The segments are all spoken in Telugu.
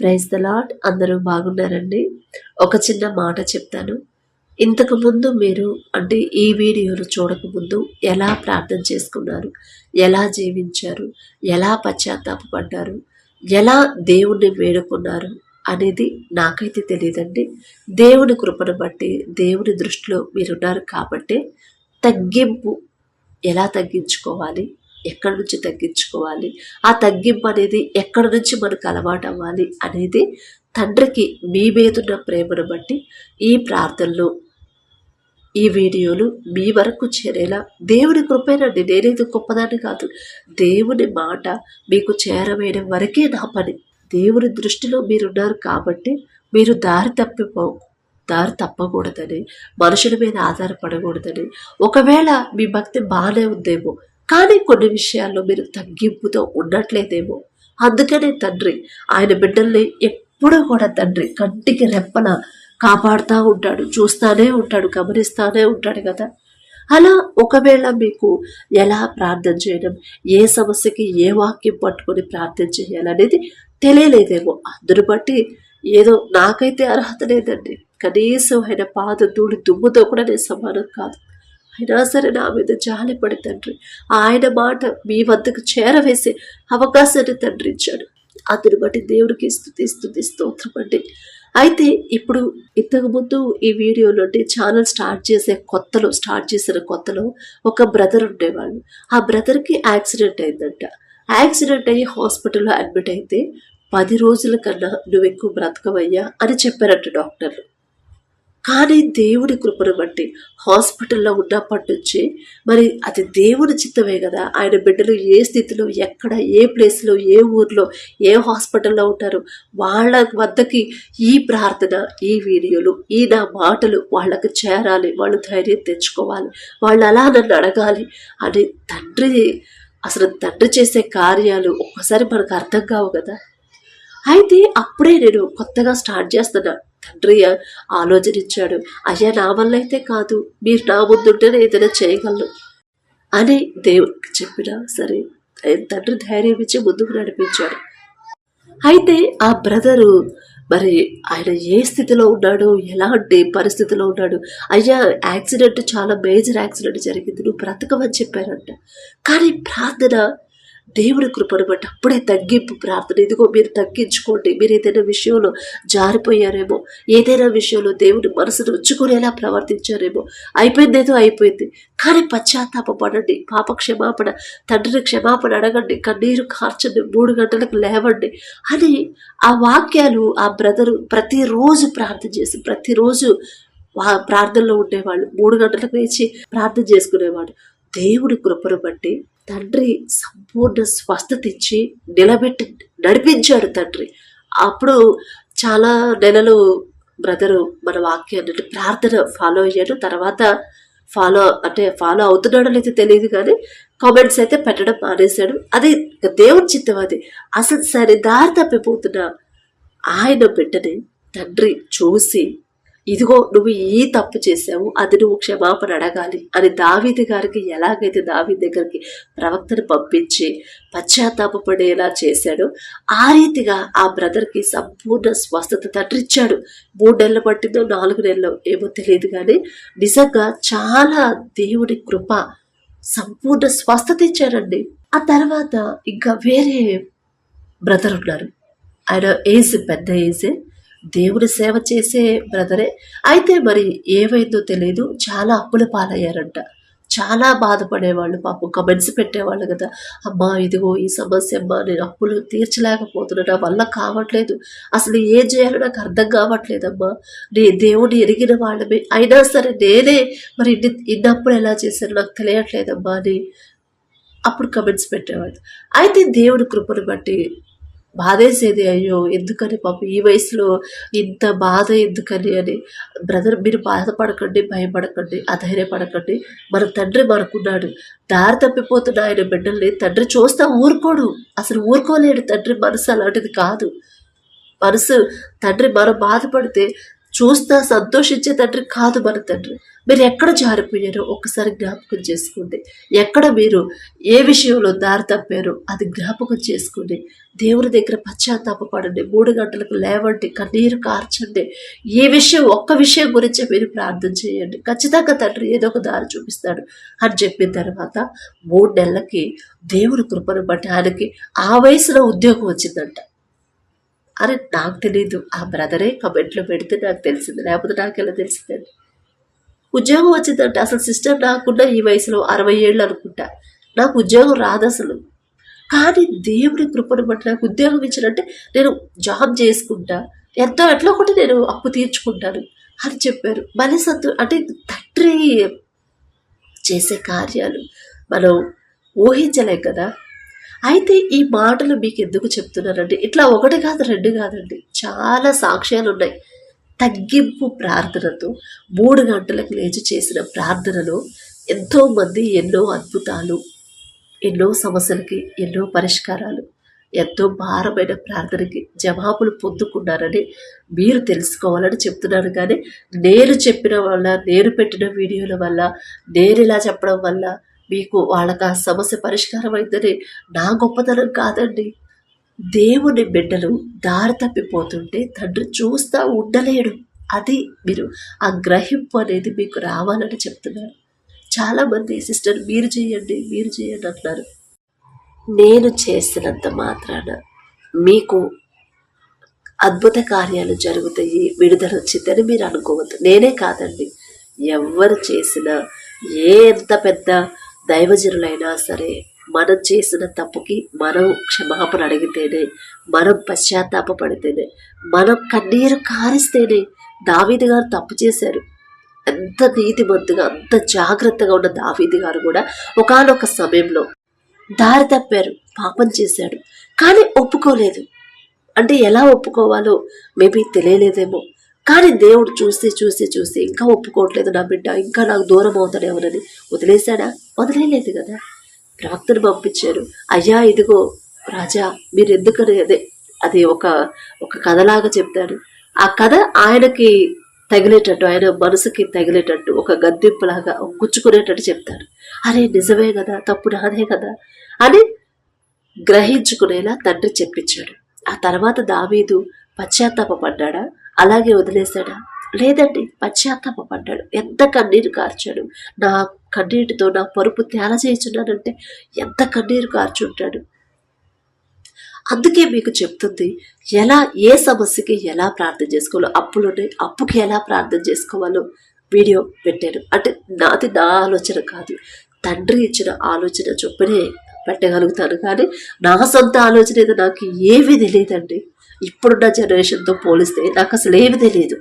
ప్రైజ్ ద లాడ్ అందరూ బాగున్నారండి. ఒక చిన్న మాట చెప్తాను. ఇంతకుముందు మీరు అంటే ఈ వీడియోను చూడకముందు ఎలా ప్రార్థన చేసుకున్నారు? ఎలా జీవించారు? ఎలా పశ్చాత్తాపడ్డారు ఎలా దేవుణ్ణి వేడుకున్నారు? అనేది నాకైతే తెలియదండి దేవుని కృపను బట్టి దేవుని దృష్టిలో మీరున్నారు కాబట్టి తగ్గింపు ఎలా తగ్గించుకోవాలి? ఎక్కడి నుంచి తగ్గించుకోవాలి? ఆ తగ్గింపు అనేది ఎక్కడి నుంచి మనకు అలవాటు అవ్వాలి అనేది తండ్రికి మీ మీదున్న ప్రేమను బట్టి ఈ ప్రార్థనలు ఈ వీడియోలు మీ వరకు చేరేలా దేవుని కృపేనండి నేనేది గొప్పదాన్ని కాదు. దేవుని మాట మీకు చేరవేయడం వరకే నా పని. దేవుని దృష్టిలో మీరున్నారు కాబట్టి మీరు దారి తప్పిపో దారి తప్పకూడదని మనుషుల మీద ఆధారపడకూడదని. ఒకవేళ మీ భక్తి బాగానే ఉందేమో కానీ కొన్ని విషయాల్లో మీరు తగ్గింపుతో ఉండట్లేదేమో. అందుకనే తండ్రి ఆయన బిడ్డల్ని ఎప్పుడూ కూడా తండ్రి కంటికి రెప్పన కాపాడుతూ ఉంటాడు చూస్తానే ఉంటాడు గమనిస్తానే ఉంటాడు కదా. అలా ఒకవేళ మీకు ఎలా ప్రార్థన చేయడం ఏ సమస్యకి ఏ వాక్యం పట్టుకొని ప్రార్థన చేయాలనేది తెలియలేదేమో. అందును బట్టి ఏదో నాకైతే అర్హత లేదండి. కనీసం ఆయన పాద ధూళి దుమ్ముతో కూడా నేను సమానం కాదు. అయినా సరే నా మీద జాలిపడి తండ్రి ఆయన మాట మీ వద్దకు చేరవేసే అవకాశాన్ని తండ్రి ఇచ్చాడు బట్టి దేవుడికి స్థుతి స్థుతి స్తోత్రం అండి. అయితే ఇప్పుడు ఇంతకుముందు ఈ వీడియోలో ఛానల్ స్టార్ట్ చేసే కొత్తలో స్టార్ట్ చేసిన కొత్తలో ఒక బ్రదర్ ఉండేవాళ్ళు. ఆ బ్రదర్కి యాక్సిడెంట్ అయిందంట. యాక్సిడెంట్ అయ్యి హాస్పిటల్లో అడ్మిట్ అయితే పది రోజుల కన్నా నువ్వు ఎక్కువ బ్రతకవయ్యా అని చెప్పారంట డాక్టర్లు. కానీ దేవుడి కృపను బట్టి హాస్పిటల్లో ఉన్నప్పటి నుంచి మరి అది దేవుడి చిత్తమే కదా. ఆయన బిడ్డలు ఏ స్థితిలో ఎక్కడ ఏ ప్లేస్లో ఏ ఊర్లో ఏ హాస్పిటల్లో ఉంటారు వాళ్ళ వద్దకి ఈ ప్రార్థన ఈ వీడియోలు ఈ నా మాటలు వాళ్ళకి చేరాలి వాళ్ళు ధైర్యం తెచ్చుకోవాలి వాళ్ళు అలా నన్ను అడగాలి అని తండ్రి అసలు తండ్రి చేసే కార్యాలు ఒక్కసారి మనకు అర్థం కావు కదా. అయితే అప్పుడే నేను కొత్తగా స్టార్ట్ చేస్తున్నా. తండ్రి ఆలోచన ఇచ్చాడు అయ్యా నా వల్ల అయితే కాదు. మీరు నా ముందుంటేనే ఏదైనా చేయగలను అని దేవుడికి చెప్పినా సరే తండ్రి ధైర్యం ఇచ్చి ముందుకు నడిపించాడు. అయితే ఆ బ్రదరు మరి ఆయన ఏ స్థితిలో ఉన్నాడు ఎలాంటి పరిస్థితిలో ఉన్నాడు అయ్యా యాక్సిడెంట్ చాలా మేజర్ యాక్సిడెంట్ జరిగింది నువ్వు బ్రతకమని చెప్పారంట. కానీ ప్రార్థన దేవుడి కృపను బట్టి అప్పుడే తగ్గింపు ప్రార్థన. ఇదిగో మీరు తగ్గించుకోండి. మీరు ఏదైనా విషయంలో జారిపోయారేమో ఏదైనా విషయంలో దేవుడి మనసును ఉంచుకునేలా ప్రవర్తించారేమో అయిపోయింది ఏదో అయిపోయింది. కానీ పశ్చాత్తాపడండి పాప క్షమాపణ తండ్రిని క్షమాపణ అడగండి కన్నీరు కార్చండి మూడు గంటలకు లేవండి అని ఆ వాక్యాలు ఆ బ్రదరు ప్రతిరోజు ప్రార్థన చేసి ప్రతిరోజు ప్రార్థనలో ఉండేవాళ్ళు. మూడు గంటలకు వేచి ప్రార్థన చేసుకునేవాడు. దేవుడి కృపను బట్టి తండ్రి సంపూర్ణ స్వస్థత ఇచ్చి నిలబెట్టి నడిపించాడు తండ్రి. అప్పుడు చాలా నెలలు బ్రదరు మన వాక్యాన్ని ప్రార్థన ఫాలో అయ్యాడు. తర్వాత ఫాలో అంటే ఫాలో అవుతున్నాడో లేదో తెలియదు కానీ కామెంట్స్ అయితే పెట్టడం మానేశాడు. అది దేవుడి దేవుని చిత్తం అది. అసలు సరే దారి తప్పిపోతున్న ఆయన బిడ్డని తండ్రి చూసి ఇదిగో నువ్వు ఈ తప్పు చేశావు అది నువ్వు క్షమాపణ అడగాలి. అని దావీది గారికి ఎలాగైతే దావీది దగ్గరికి ప్రవక్తను పంపించి పశ్చాత్తాపడేలా చేశాడో ఆ రీతిగా ఆ బ్రదర్కి సంపూర్ణ స్వస్థత తండ్రిచ్చాడు మూడు నెలలు పట్టిందో నాలుగు నెలలు ఏమో తెలియదు కానీ నిజంగా చాలా దేవుడి కృప సంపూర్ణ స్వస్థత ఇచ్చాడండి. ఆ తర్వాత ఇంకా వేరే బ్రదర్ ఉన్నారు. ఆయన ఏజ్ పెద్ద ఏజే దేవుడి సేవ చేసే బ్రదరే. అయితే మరి ఏమైందో తెలియదు చాలా అప్పుల పాలయ్యారంట. చాలా బాధపడేవాళ్ళు పాపం కమెంట్స్ పెట్టేవాళ్ళు కదా. అమ్మా ఇదిగో ఈ సమస్య అమ్మా నేను అప్పులు తీర్చలేకపోతున్నా నా వల్ల కావట్లేదు. అసలు ఏం చేయాలో నాకు అర్థం కావట్లేదమ్మా. నే దేవుడిని ఎరిగిన వాళ్ళమే. అయినా సరే నేనే మరి ఇన్ని ఇన్నప్పుడు ఎలా చేశాను నాకు తెలియట్లేదమ్మా అని అప్పుడు కమెంట్స్ పెట్టేవాళ్ళు. అయితే దేవుడి కృపను బట్టి బాధేసేది అయ్యో ఎందుకని పాప ఈ వయసులో ఇంత బాధ ఎందుకని అని. బ్రదర్ మీరు బాధపడకండి భయపడకండి అధైర్యపడకండి. మన తండ్రి మనకున్నాడు. దారి తప్పిపోతున్న ఆయన బిడ్డల్ని తండ్రి చూస్తా ఊరుకోడు. అసలు ఊరుకోలేడు తండ్రి మనసు అలాంటిది కాదు. మనసు తండ్రి మనం బాధపడితే చూస్తా సంతోషించే తండ్రి కాదు మన తండ్రి. మీరు ఎక్కడ జారిపోయారో ఒక్కసారి జ్ఞాపకం చేసుకోండి. ఎక్కడ మీరు ఏ విషయంలో దారి తప్పారో అది జ్ఞాపకం చేసుకోండి. దేవుని దగ్గర పశ్చాత్తాపపడండి. మూడు గంటలకు లేవండి. కన్నీరు కార్చండి. ఏ విషయం ఒక్క విషయం గురించి మీరు ప్రార్థన చేయండి. ఖచ్చితంగా తండ్రి ఏదో ఒక దారి చూపిస్తాడు అని చెప్పిన తర్వాత మూడు నెలలకి దేవుని కృపను బట్టి ఆయనకి ఆ వయసులో ఉద్యోగం వచ్చిందంట. అరే నాకు తెలియదు ఆ బ్రదరే కమెంట్లో పెడితే నాకు తెలిసింది. లేకపోతే నాకు ఎలా తెలిసిందండి? ఉద్యోగం వచ్చిందంటే అసలు సిస్టర్ నాకున్న ఈ వయసులో అరవై ఏళ్ళు అనుకుంటా. నాకు ఉద్యోగం రాదు అసలు కానీ దేవుడి కృపను బట్టి నాకు ఉద్యోగం ఇచ్చినట్టే నేను జాబ్ చేసుకుంటా. ఎంతో ఎట్లా కూడా నేను అప్పు తీర్చుకుంటాను అని చెప్పారు. మళ్ళీ సంతో అంటే తండ్రి చేసే కార్యాలు మనం ఊహించలేం కదా? అయితే ఈ మాటలు మీకు ఎందుకు చెప్తున్నారండి? ఇట్లా ఒకటి కాదు రెండు కాదండి. చాలా సాక్ష్యాలు ఉన్నాయి తగ్గింపు ప్రార్థనతో మూడు గంటలకు లేచి చేసిన ప్రార్థనలో ఎంతోమంది ఎన్నో అద్భుతాలు ఎన్నో సమస్యలకి ఎన్నో పరిష్కారాలు ఎంతో భారమైన ప్రార్థనకి జవాబులు పొందుకున్నారని మీరు తెలుసుకోవాలని చెప్తున్నాను. కానీ నేను చెప్పిన వల్ల నేను పెట్టిన వీడియోల వల్ల నేను ఇలా చెప్పడం వల్ల మీకు వాళ్ళకి ఆ సమస్య పరిష్కారం అయిందని నా గొప్పతనం కాదండి. దేవుని బిడ్డలు దారి తప్పిపోతుంటే తండ్రి చూస్తా ఉండలేడు. అది మీరు ఆ గ్రహింపు అనేది మీకు రావాలని చెప్తున్నారు. చాలామంది సిస్టర్ మీరు చేయండి మీరు చేయండి అంటున్నారు. నేను చేసినంత మాత్రాన మీకు అద్భుత కార్యాలు జరుగుతాయి విడుదల వచ్చిందని మీరు అనుకోవద్దు. నేనే కాదండి. ఎవరు చేసినా ఏ ఎంత పెద్ద దైవజనులైనా సరే మనం చేసిన తప్పుకి మనం క్షమాపణ అడిగితేనే మనం పశ్చాత్తాపడితేనే మనం కన్నీరు కారిస్తేనే దావీది గారు తప్పు చేశారు. ఎంత నీతిమంతుగా అంత జాగ్రత్తగా ఉన్న దావీది గారు కూడా ఒకానొక సమయంలో దారి తప్పారు పాపం చేశాడు. కానీ ఒప్పుకోలేదు. అంటే ఎలా ఒప్పుకోవాలో మేబీ తెలియలేదేమో. కానీ దేవుడు చూసి చూసి చూసి ఇంకా ఒప్పుకోవట్లేదు నా బిడ్డ ఇంకా నాకు దూరం అవుతాడేమోనని వదిలేశాడా? వదిలేలేదు కదా. ప్రవక్తను పంపించారు. అయ్యా ఇదిగో రాజా మీరు ఎందుకని అదే అది ఒక ఒక కథలాగా చెప్తాడు. ఆ కథ ఆయనకి తగిలేటట్టు ఆయన మనసుకి తగిలేటట్టు ఒక గద్దెంపులాగా గుచ్చుకునేటట్టు చెప్తాడు. అరే నిజమే కదా తప్పు నాదే కదా అని గ్రహించుకునేలా తండ్రి చెప్పించాడు. ఆ తర్వాత దావీదు పశ్చాత్తాపడ్డాడా అలాగే వదిలేశాడా? లేదండి పశ్చాత్తాపడ్డాడు ఎంత కన్నీరు కార్చాడు? నా కన్నీటితో నా పరుపు తేల చేయించున్నానంటే ఎంత కన్నీరు కార్చుంటాడు? అందుకే మీకు చెప్తుంది ఎలా ఏ సమస్యకి ఎలా ప్రార్థన చేసుకోవాలో అప్పులున్నాయి అప్పుకి ఎలా ప్రార్థన చేసుకోవాలో వీడియో పెట్టాను. అంటే నాది నా ఆలోచన కాదు. తండ్రి ఇచ్చిన ఆలోచన చొప్పునే పెట్టగలుగుతాను. కానీ నా సొంత ఆలోచన ఏదో నాకు ఏమీ తెలియదండి. ఇప్పుడున్న జనరేషన్తో పోలిస్తే నాకు అసలు ఏమి తెలియదు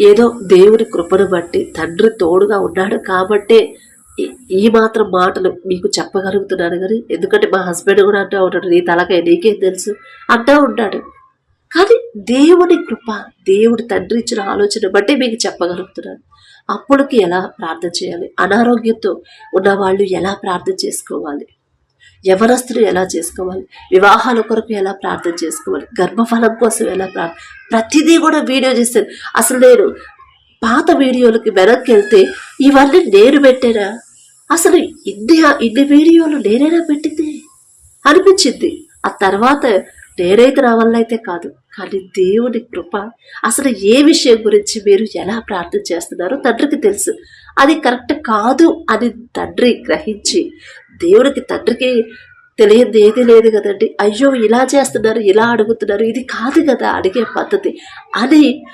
ఏదో దేవుని కృపను బట్టి తండ్రి తోడుగా ఉన్నాడు కాబట్టే ఈ- మాత్రం మాటలు మీకు చెప్పగలుగుతున్నాను కానీ ఎందుకంటే మా హస్బెండ్ కూడా అంటూ ఉంటాడు నీ తలకాయ నీకేం తెలుసు? అంటూ ఉంటాడు కానీ దేవుని కృప దేవుడి తండ్రి ఇచ్చిన ఆలోచన బట్టి మీకు చెప్పగలుగుతున్నాను. అప్పుడుకి ఎలా ప్రార్థన చేయాలి? అనారోగ్యంతో ఉన్న వాళ్ళు ఎలా ప్రార్థన చేసుకోవాలి? యవనస్తులు ఎలా చేసుకోవాలి? వివాహాల కొరకు ఎలా ప్రార్థన చేసుకోవాలి? గర్భఫలం కోసం ఎలా ప్రార్థన ప్రతిదీ కూడా వీడియో చేస్తాను అసలు నేను పాత వీడియోలకి వెనక్కి వెళ్తే ఇవన్నీ నేను పెట్టానా? అసలు ఇన్ని ఇన్ని వీడియోలు నేనైనా పెట్టింది? అనిపించింది. ఆ తర్వాత నేనైతే నా వల్ల అయితే కాదు. కానీ దేవుని కృప అసలు ఏ విషయం గురించి మీరు ఎలా ప్రార్థన చేస్తున్నారో తండ్రికి తెలుసు. అది కరెక్ట్ కాదు అని తండ్రి గ్రహించి దేవుడికి తండ్రికి తెలియదు ఏది లేదు కదండి. అయ్యో ఇలా చేస్తున్నారు ఇలా అడుగుతున్నారు ఇది కాదు కదా అడిగే పద్ధతి అని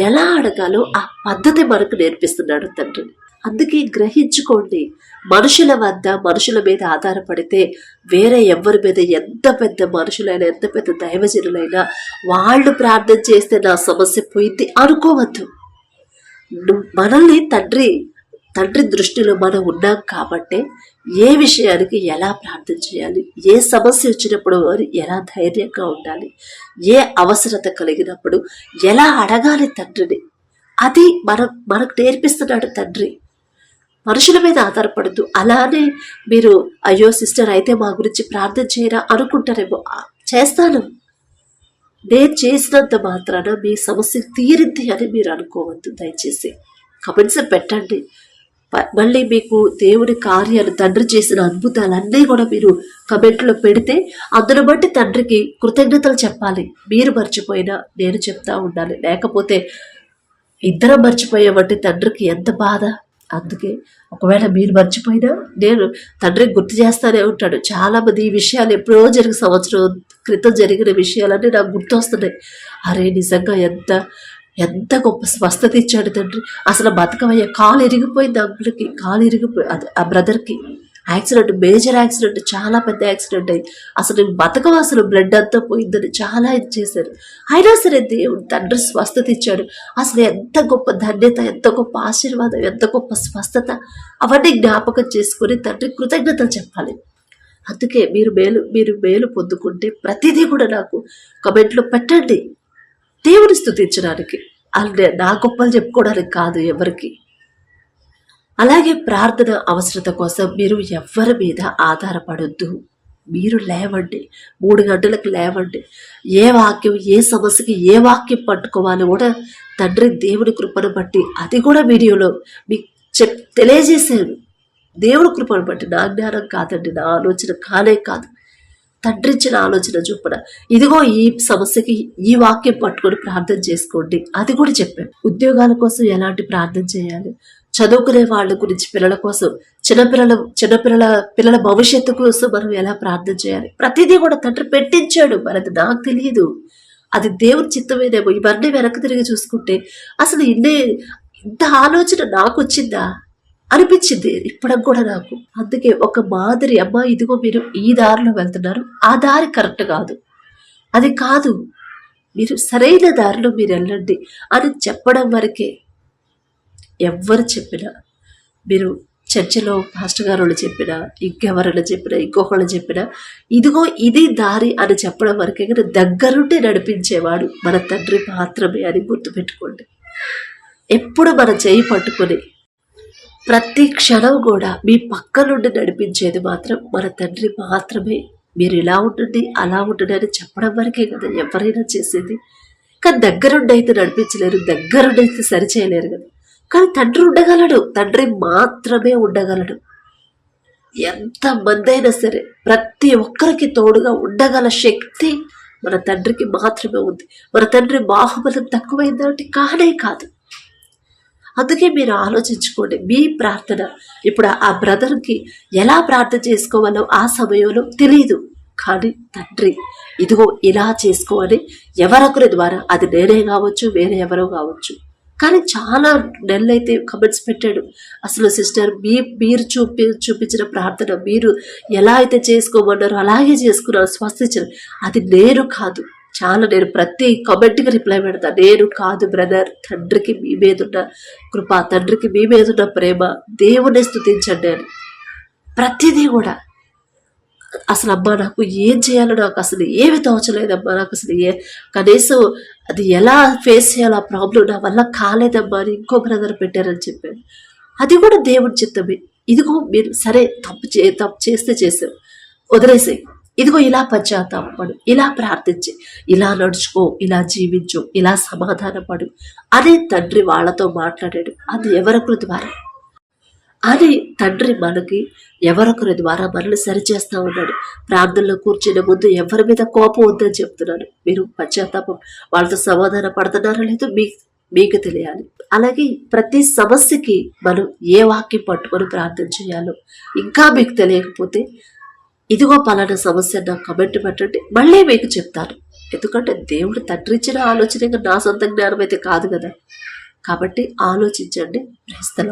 ఎలా అడగాలో ఆ పద్ధతి మనకు నేర్పిస్తున్నాడు తండ్రి. అందుకే గ్రహించుకోండి మనుషుల వద్ద మనుషుల మీద ఆధారపడితే వేరే ఎవరి మీద ఎంత పెద్ద మనుషులైనా ఎంత పెద్ద దైవజనులైనా వాళ్ళు ప్రార్థన చేస్తే నా సమస్య పోయింది అనుకోవద్దు. మనల్ని తండ్రి తండ్రి దృష్టిలో మనం ఉన్నాం కాబట్టే ఏ విషయానికి ఎలా ప్రార్థన చేయాలి ఏ సమస్య వచ్చినప్పుడు మరి ఎలా ధైర్యంగా ఉండాలి ఏ అవసరత కలిగినప్పుడు ఎలా అడగాలి తండ్రిని. అది మనం మనకు నేర్పిస్తున్నాడు తండ్రి. మనుషుల మీద ఆధారపడద్దు అలానే మీరు అయ్యో సిస్టర్ అయితే మా గురించి ప్రార్థన చేయరా? అనుకుంటారేమో. చేస్తాను. నేను చేసినంత మాత్రాన మీ సమస్య తీరింది అని మీరు అనుకోవద్దు. దయచేసి కమెంట్స్ పెట్టండి. మళ్ళీ మీకు దేవుని కార్యాలు తండ్రి చేసిన అద్భుతాలన్నీ కూడా మీరు కమెంట్లో పెడితే అందును బట్టి తండ్రికి కృతజ్ఞతలు చెప్పాలి. మీరు మర్చిపోయినా నేను చెప్తా ఉండాలి. లేకపోతే ఇద్దరం మర్చిపోయామంటే తండ్రికి ఎంత బాధ? అందుకే ఒకవేళ మీరు మర్చిపోయినా నేను తండ్రికి గుర్తు చేస్తానే ఉంటాడు. చాలామంది ఈ విషయాలు ఎప్పుడో జరిగిన సంవత్సరం క్రితం జరిగిన విషయాలన్నీ నాకు గుర్తొస్తున్నాయి. అరే నిజంగా ఎంత ఎంత గొప్ప స్వస్థత ఇచ్చాడు తండ్రి. అసలు బతకమయ్యా కాలు ఇరిగిపోయింది అంకులకి కాలు ఇరిగిపోయి అది ఆ బ్రదర్కి యాక్సిడెంట్ మేజర్ యాక్సిడెంట్ చాలా పెద్ద యాక్సిడెంట్ అయింది. అసలు బతకం అసలు బ్లడ్ అంతా పోయిందని చాలా ఇది చేశారు. అయినా సరే దేవుడు తండ్రి స్వస్థత ఇచ్చాడు. అసలు ఎంత గొప్ప ధన్యత ఎంత గొప్ప ఆశీర్వాదం ఎంత గొప్ప స్వస్థత అవన్నీ జ్ఞాపకం చేసుకుని తండ్రి కృతజ్ఞతలు చెప్పాలి. అందుకే మీరు మేలు మీరు మేలు పొందుకుంటే ప్రతిదీ కూడా నాకు కమెంట్లో పెట్టండి. దేవుని స్థుతించడానికి. అంటే నా గొప్పలు చెప్పుకోవడానికి కాదు ఎవరికి. అలాగే ప్రార్థన అవసరత కోసం మీరు ఎవ్వరి మీద ఆధారపడొద్దు. మీరు లేవండి. మూడు గంటలకు లేవండి. ఏ వాక్యం ఏ సమస్యకి ఏ వాక్యం పట్టుకోవాలో కూడా తండ్రి దేవుడి కృపను బట్టి అది కూడా వీడియోలో మీకు చెప్ తెలియజేశాను దేవుడి కృపను బట్టి నా జ్ఞానం కాదండి నా ఆలోచన కానే కాదు. తండ్రించిన ఆలోచన చూపడం ఇదిగో ఈ సమస్యకి ఈ వాక్యం పట్టుకొని ప్రార్థన చేసుకోండి. అది కూడా చెప్పాను ఉద్యోగాల కోసం ఎలాంటి ప్రార్థన చేయాలి? చదువుకునే వాళ్ళ గురించి పిల్లల కోసం చిన్నపిల్లల చిన్నపిల్లల పిల్లల భవిష్యత్తు కోసం మనం ఎలా ప్రార్థన చేయాలి? ప్రతిదీ కూడా తండ్రి పెట్టించాడు మరి అది నాకు తెలియదు అది దేవుని చిత్తమేనేమో. ఇవన్నీ వెనక్కి తిరిగి చూసుకుంటే అసలు ఇన్నే ఇంత ఆలోచన నాకు వచ్చిందా? అనిపించింది ఇప్పటికి కూడా నాకు. అందుకే ఒక మాదిరి అమ్మ ఇదిగో మీరు ఈ దారిలో వెళ్తున్నారు. ఆ దారి కరెక్ట్ కాదు. అది కాదు. మీరు సరైన దారిలో మీరు వెళ్ళండి అని చెప్పడం వరకే ఎవ్వరు చెప్పినా మీరు చర్చిలో పాస్టర్ గారు వాళ్ళు చెప్పినా ఇంకెవరైనా చెప్పినా ఇంకొకళ్ళు చెప్పినా ఇదిగో ఇది దారి అని చెప్పడం వరకే కానీ దగ్గరుండి నడిపించేవాడు మన తండ్రి మాత్రమే అని గుర్తుపెట్టుకోండి. ఎప్పుడు మన చేయి పట్టుకొని ప్రతి క్షణం కూడా మీ పక్క నుండి నడిపించేది మాత్రం మన తండ్రి మాత్రమే. మీరు ఇలా ఉండండి అలా ఉండండి అని చెప్పడం వరకే కదా ఎవరైనా చేసేది. కానీ దగ్గరుండి అయితే నడిపించలేరు దగ్గరుండి అయితే సరిచేయలేరు కదా. కానీ తండ్రి ఉండగలడు. తండ్రి మాత్రమే ఉండగలడు. ఎంతమంది అయినా సరే ప్రతి ఒక్కరికి తోడుగా ఉండగల శక్తి మన తండ్రికి మాత్రమే ఉంది. మన తండ్రి బాహుబలం తక్కువైందంటే కానే కాదు. అందుకే మీరు ఆలోచించుకోండి. మీ ప్రార్థన ఇప్పుడు ఆ బ్రదర్కి ఎలా ప్రార్థన చేసుకోవాలో ఆ సమయంలో తెలియదు కానీ తండ్రి ఇదిగో ఇలా చేసుకోవాలి. ఎవరొకరి ద్వారా. అది నేనే కావచ్చు వేరే ఎవరో కావచ్చు. కానీ చాలా నెలలైతే కమెంట్స్ పెట్టాడు. అసలు సిస్టర్ మీ మీరు చూపి చూపించిన ప్రార్థన మీరు ఎలా అయితే చేసుకోమన్నారో అలాగే చేసుకున్నారు. స్వస్థించారు. అది నేను కాదు. చాలా నేను ప్రతి కమెంట్కి రిప్లై పెడతా. నేను కాదు బ్రదర్. తండ్రికి మీ మీద ఉన్న కృప తండ్రికి మీ మీద ఉన్న ప్రేమ. దేవుని స్థుతించండి అని. ప్రతిదీ కూడా అసలు అబ్బా నాకు ఏం చేయాలో నాకు అసలు ఏమి తోచలేదమ్మా నాకు అసలు ఏ కనీసం అది ఎలా ఫేస్ చేయాలో ఆ ప్రాబ్లం నా వల్ల కాలేదమ్మా అని ఇంకో బ్రదర్ పెట్టారని చెప్పాను అది కూడా దేవుడి చిత్తమే. ఇదిగో మీరు సరే తప్పు చే తప్పు చేస్తే చేసావు వదిలేసేయి ఇదిగో ఇలా పశ్చాత్తాపడు ఇలా ప్రార్థించి. ఇలా నడుచుకో. ఇలా జీవించు. ఇలా సమాధానపడు. అదే తండ్రి వాళ్ళతో మాట్లాడాడు. అది ఎవరొకరి ద్వారా? అని తండ్రి మనకి ఎవరొకరి ద్వారా మనల్ని సరిచేస్తా ఉన్నాడు. ప్రార్థనలో కూర్చునే ముందు ఎవరి మీద కోపం ఉందని చెప్తున్నాను మీరు పశ్చాత్తాపం వాళ్ళతో సమాధాన పడుతున్నారా లేదో మీకు మీకు తెలియాలి. అలాగే ప్రతి సమస్యకి మనం ఏ వాక్యం పట్టుకొని ప్రార్థన చేయాలో ఇంకా మీకు తెలియకపోతే ఇదిగో పలానా సమస్య నాకు కమెంట్ పెట్టండి మళ్ళీ మీకు చెప్తాను. ఎందుకంటే దేవుడు తండ్రిచ్చిన ఆలోచన ఇంకా నా సొంత జ్ఞానం అయితే కాదు కదా. కాబట్టి ఆలోచించండి. ప్రస్తుతం